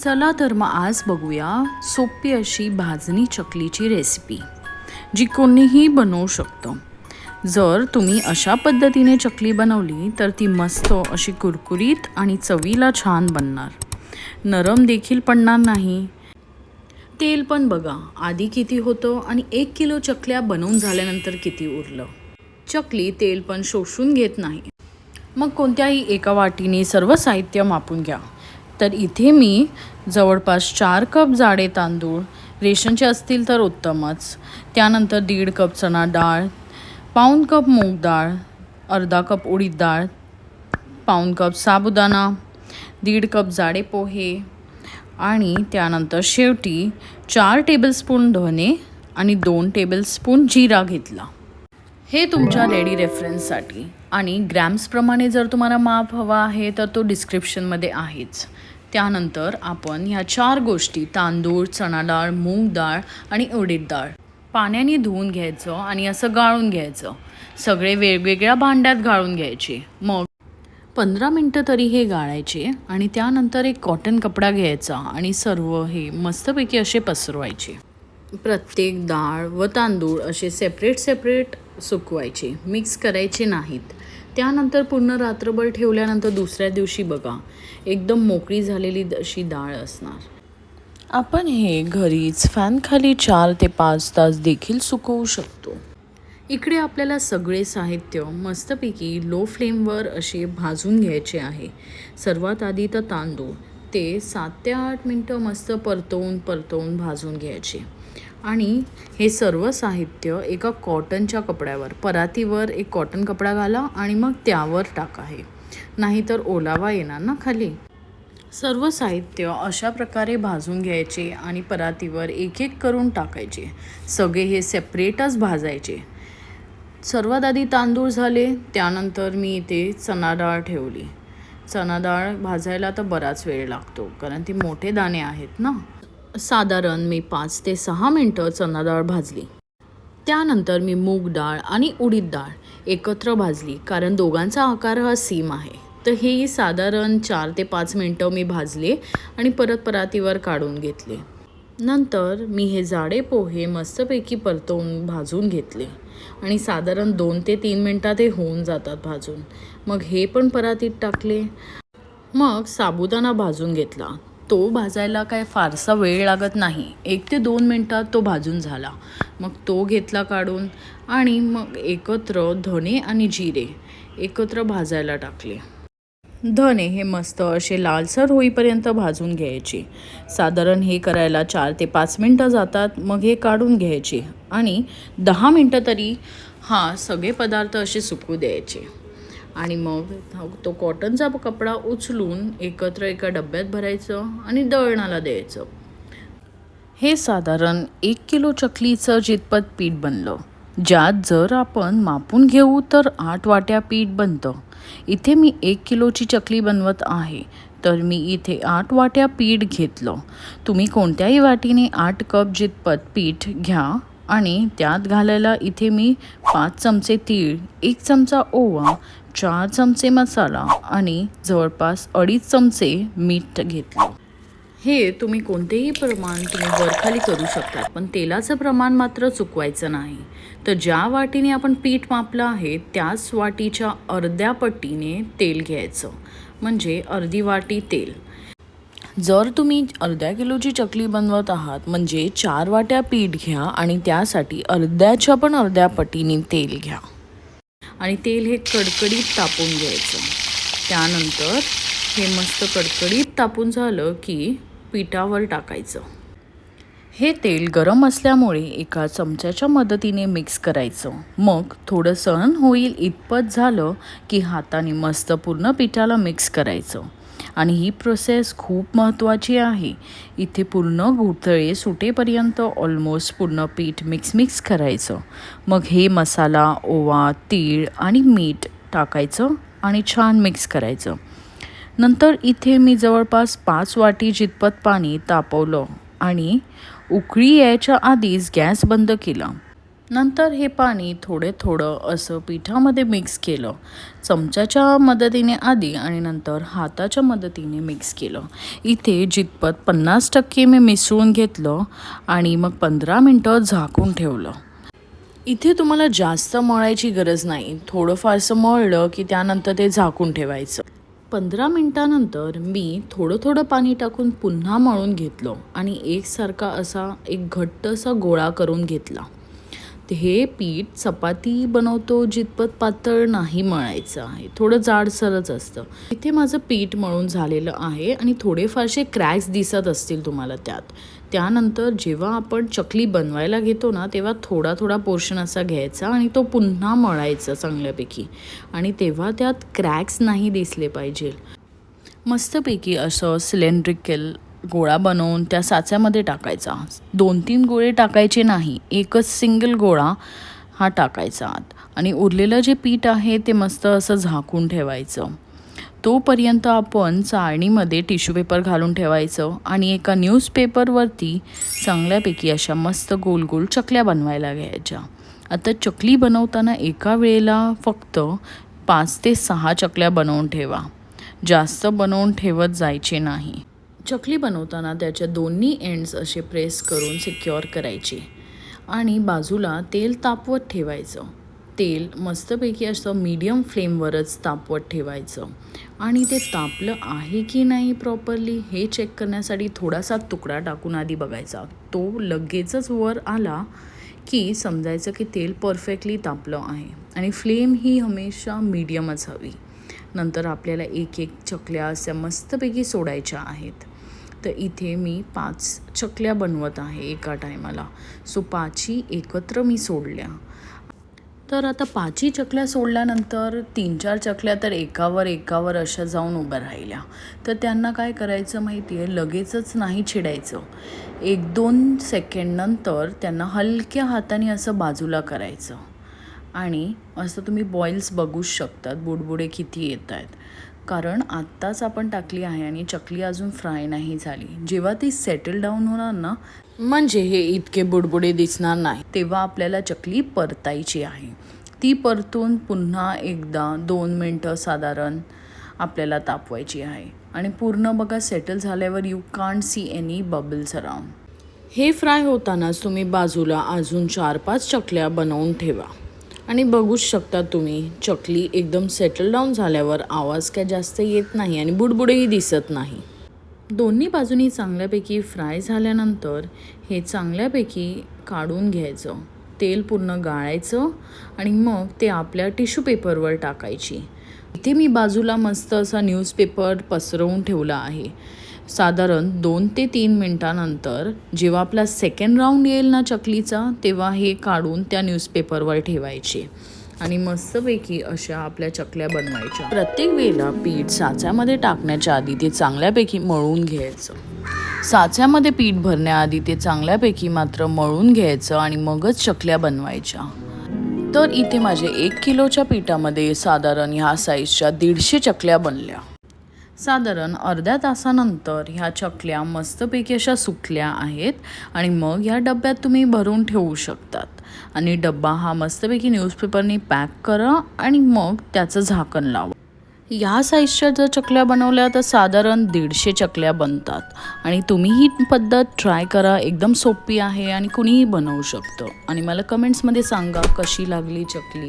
चला तर मग आज बघूया सोपी अशी भाजणी चकलीची रेसिपी जी कोणीही बनवू शकतो. जर तुम्ही अशा पद्धतीने चकली बनवली तर ती मस्त अशी कुरकुरीत आणि चवीला छान बनणार. नरम देखील पडणार नाही. तेल पण बघा आधी किती होतं आणि एक किलो चकल्या बनवून झाल्यानंतर किती उरलं. चकली तेल पण शोषून घेत नाही. मग कोणत्याही एका वाटीने सर्व साहित्य मापून घ्या. तर इथे मी जवळपास चार कप जाडे तांदूळ रेशनचे असतील तर उत्तमच. त्यानंतर दीड कप चणा डाळ पाऊण कप मूग डाळ अर्धा कप उडीद डाळ पाऊण कप साबुदाणा दीड कप जाडे पोहे आणि त्यानंतर शेवटी चार टेबलस्पून धने आणि दोन टेबलस्पून जिरा घेतला. हे तुमच्या रेडी रेफरन्ससाठी. आणि ग्रॅम्सप्रमाणे जर तुम्हाला माप हवा आहे तर तो डिस्क्रिप्शनमध्ये आहेच. त्यानंतर आपण ह्या चार गोष्टी तांदूळ चणा डाळ मूग डाळ आणि उडीद डाळ पाण्याने धुवून घ्यायचं आणि असं गाळून घ्यायचं. सगळे वेगवेगळ्या भांड्यात गाळून घ्यायचे. मग पंधरा मिनटं तरी हे गाळायचे आणि त्यानंतर एक कॉटन कपडा घ्यायचा आणि सर्व हे मस्तपैकी असे पसरवायचे. प्रत्येक डाळ व तांदूळ असे सेपरेट सेपरेट सुकवायचे मिक्स करायचे नाहीत. त्यानंतर पूर्ण रात्रभर ठेवल्यानंतर दुसऱ्या दिवशी बघा एकदम मोकळी झालेली अशी डाळ असणार. आपण हे घरीच फॅनखाली चार ते पाच तास देखील सुकवू शकतो. इकडे आपल्याला सगळे साहित्य मस्तपैकी लो फ्लेमवर असे भाजून घ्यायचे आहे. सर्वात आधी तर तांदूळ ते सात ते आठ मिनटं मस्त परतवून परतवून भाजून घ्यायचे. आणि हे सर्व साहित्य एका कॉटनच्या कपड्यावर परातीवर एक कॉटन कपडा घाला आणि मग त्यावर टाका हे. नाहीतर ओलावा येणार ना खाली. सर्व साहित्य अशा प्रकारे भाजून घ्यायचे आणि परातीवर एक एक करून टाकायचे. सगळे हे सेपरेटच भाजायचे. सर्वात आधी तांदूळ झाले त्यानंतर मी इथे चणा डाळ ठेवली. चणा डाळ भाजायला तर बराच वेळ लागतो कारण ती मोठे दाणे आहेत ना. साधारण मी पाच ते सहा मिनटं चणा डाळ भाजली. त्यानंतर मी मूग डाळ आणि उडीद डाळ एकत्र भाजली कारण दोघांचा आकार हा सेम आहे. तर हेही साधारण चार ते पाच मिनटं मी भाजले आणि परत परातीवर काढून घेतले. नंतर मी हे जाडे पोहे मस्तपैकी परतवून भाजून घेतले आणि साधारण दोन ते तीन मिनटात हे होऊन जातात भाजून. मग हे पण परातीत टाकले. मग साबुदाणा भाजून घेतला. तो भाजायला काय फारसा वेळ लागत नाही. एक ते दोन मिनटात तो भाजून झाला. मग तो घेतला काढून आणि मग एकत्र धने आणि जिरे एकत्र भाजायला टाकले. धने हे मस्त असे लालसर होईपर्यंत भाजून घ्यायचे. साधारण हे करायला चार ते पाच मिनटं जातात मग हे काढून घ्यायचे आणि दहा मिनटं तरी हा सगळे पदार्थ असे सुकू द्यायचे. आणि मग तो कॉटनचा कपडा उचलून एकत्र एका डब्यात भरायचं आणि दळणाला द्यायचं. हे साधारण एक किलो चकलीचं जितपत पीठ बनलं. ज्यात जर आपण मापून घेऊ तर आठ वाट्या पीठ बनतं. इथे मी एक किलोची चकली बनवत आहे तर मी इथे आठ वाट्या पीठ घेतलं. तुम्ही कोणत्याही वाटीने आठ कप जितपत पीठ घ्या आणि त्यात घालायला इथे मी पाच चमचे तीळ एक चमचा ओवा चार चमचे मसाला आणि जवळपास अडीच चमचे मीठ घेतलं. हे तुम्ही कोणतेही प्रमाण तुम्ही वरखाली करू शकता पण तेलाचं प्रमाण मात्र चुकवायचं नाही. तर ज्या वाटीने आपण पीठ मापलं आहे त्याच वाटीच्या अर्ध्या पट्टीने तेल घ्यायचं म्हणजे अर्धी वाटी तेल. जर तुम्ही अर्ध्या किलोची चकली बनवत आहात म्हणजे चार वाट्या पीठ घ्या आणि त्यासाठी अर्ध्याच्या पण अर्ध्या पटीने तेल घ्या. आणि तेल हे कडकडीत तापून घ्यायचं. त्यानंतर हे मस्त कडकडीत तापून झालं की पिठावर टाकायचं. हे तेल गरम असल्यामुळे एका चमच्याच्या मदतीने मिक्स करायचं. मग थोडं सण होईल इतपत झालं की हाताने मस्त पूर्ण पिठाला मिक्स करायचं. आणि ही प्रोसेस खूप महत्त्वाची आहे. इथे पूर्ण घोटळे सुटेपर्यंत ऑलमोस्ट पूर्ण पीठ मिक्स मिक्स करायचं. मग हे मसाला ओवा तीळ आणि मीठ टाकायचं आणि छान मिक्स करायचं. नंतर इथे मी जवळपास पाच वाटी जितपत पाणी तापवलं आणि उकळी यायच्या आधीच गॅस बंद केला. नंतर हे पाणी थोडे थोडं असं पिठामध्ये मिक्स केलं. चमच्याच्या मदतीने आधी आणि नंतर हाताच्या मदतीने मिक्स केलं. इथे जितपत पन्नास टक्के मी मिसळून घेतलं आणि मग पंधरा मिनटं झाकून ठेवलं. इथे तुम्हाला जास्त मळायची गरज नाही. थोडंफारसं मळलं की त्यानंतर ते झाकून ठेवायचं. पंधरा मिनटानंतर मी थोडं थोडं पाणी टाकून पुन्हा मळून घेतलं आणि एकसारखा असा एक घट्ट असा गोळा करून घेतला. हे पीठ चपाती बनवतो जितपत पातळ नाही मळायचं आहे. थोडं जाडसरच असतं. इथे माझं पीठ मळून झालेलं आहे आणि थोडेफारसे क्रॅक्स दिसत असतील तुम्हाला त्यात. त्यानंतर जेव्हा आपण चकली बनवायला घेतो ना तेव्हा थोडा थोडा पोर्शन असा घ्यायचा आणि तो पुन्हा मळायचा चांगल्यापैकी. आणि तेव्हा त्यात क्रॅक्स नाही दिसले पाहिजे. मस्तपैकी असं सिलेंड्रिकल गोळा बनवून त्या साच्यामध्ये टाकायचा. दोन तीन गोळे टाकायचे नाही एकच सिंगल गोळा हा टाकायचा आत. आणि उरलेलं जे पीठ आहे ते मस्त असं झाकून ठेवायचं. तोपर्यंत आपण चाळणीमध्ये टिश्यू पेपर घालून ठेवायचं आणि एका न्यूजपेपरवरती चांगल्यापैकी अशा मस्त गोल गोल चकल्या बनवायला घ्यायच्या. आता चकली बनवताना एका वेळेला फक्त पाच ते सहा चकल्या बनवून ठेवा. जास्त बनवून ठेवत जायचे नाही. चकली बनवताना त्याच्या दोन्ही एंड्स असे प्रेस करून सिक्युअर करायचे. आणि बाजूला तेल तापवत ठेवायचं. तेल मस्तपैकी असं मीडियम फ्लेमवरच तापवत ठेवायचं. आणि ते तापलं आहे की नाही प्रॉपरली हे चेक करण्यासाठी थोडासा तुकडा टाकून आधी बघायचा. तो लगेचच वर आला की समजायचं की तेल परफेक्टली तापलं आहे. आणि फ्लेम ही हमेशा मीडियमच हवी. नंतर आपल्याला एक एक चकल्या अशा मस्तपैकी सोडायच्या आहेत. तर इथे मी पाच चकल्या बनवत आहे एका टायमाला. सो पाचही एकत्र मी सोडल्या. तर आता पाचही चकल्या सोडल्यानंतर तीन चार चकल्या तर एकावर एकावर अशा जाऊन उभ्या राहिल्या. तर त्यांना काय करायचं माहिती आहे लगेचच नाही छिडायचं. एक दोन सेकंड नंतर त्यांना हलक्या हाताने असं बाजूला करायचं. आणि असं तुम्ही बॉईल्स बघूच शकतात. बुडबुडे किती येत आहेत कारण आत्ताच आपण टाकली आहे आणि चकली अजून फ्राय नाही झाली. जेव्हा ती सेटल डाऊन होणार ना म्हणजे हे इतके बुडबुडे दिसणार नाही. तेव्हा आपल्याला चकली परतायची आहे. ती परतून पुन्हा एकदा दोन मिनटं साधारण आपल्याला तापवायची आहे. आणि पूर्ण बघा सेटल झाल्यावर you can't see any bubbles around हे फ्राय होतानाच तुम्ही बाजूला अजून चार पाच चकल्या बनवून ठेवा. आणि बघूच शकता तुम्ही चकली एकदम सेटल डाऊन झाल्यावर आवाज काय जास्त येत नाही आणि बुडबुडेही दिसत नाही. दोन्ही बाजूनी चांगल्यापैकी फ्राय झाल्यानंतर हे चांगल्यापैकी काढून घ्यायचं. तेल पूर्ण गाळायचं आणि मग ते आपल्या टिश्यू पेपरवर टाकायची. इथे मी बाजूला मस्त असा न्यूजपेपर पसरवून ठेवला आहे. साधारण दोन ते तीन मिनटानंतर जेव्हा आपला सेकंड राऊंड येईल ना चकलीचा तेव्हा हे काढून त्या न्यूजपेपरवर ठेवायचे. आणि मस्तपैकी अशा आपल्या चकल्या बनवायच्या. प्रत्येक वेळेला पीठ साच्यामध्ये टाकण्याच्या आधी ते चांगल्यापैकी मळून घ्यायचं. साच्यामध्ये पीठ भरण्याआधी ते चांगल्यापैकी मात्र मळून घ्यायचं आणि मगच चकल्या बनवायच्या. तर इथे माझे एक किलोच्या पिठामध्ये साधारण ह्या साईजच्या दीडशे चकल्या बनल्या. साधारण अर्ध्या तासानंतर ह्या चकल्या मस्तपैकी अशा सुकल्या आहेत आणि मग ह्या डब्यात तुम्ही भरून ठेवू शकतात. आणि डब्बा हा मस्तपैकी न्यूजपेपरने पॅक करा आणि मग त्याचं झाकण लावा. ह्या साईजच्या जर चकल्या बनवल्या तर साधारण दीडशे चकल्या बनतात. आणि तुम्ही ही पद्धत ट्राय करा. एकदम सोपी आहे आणि कुणीही बनवू शकतं. आणि मला कमेंट्समध्ये सांगा कशी लागली चकली.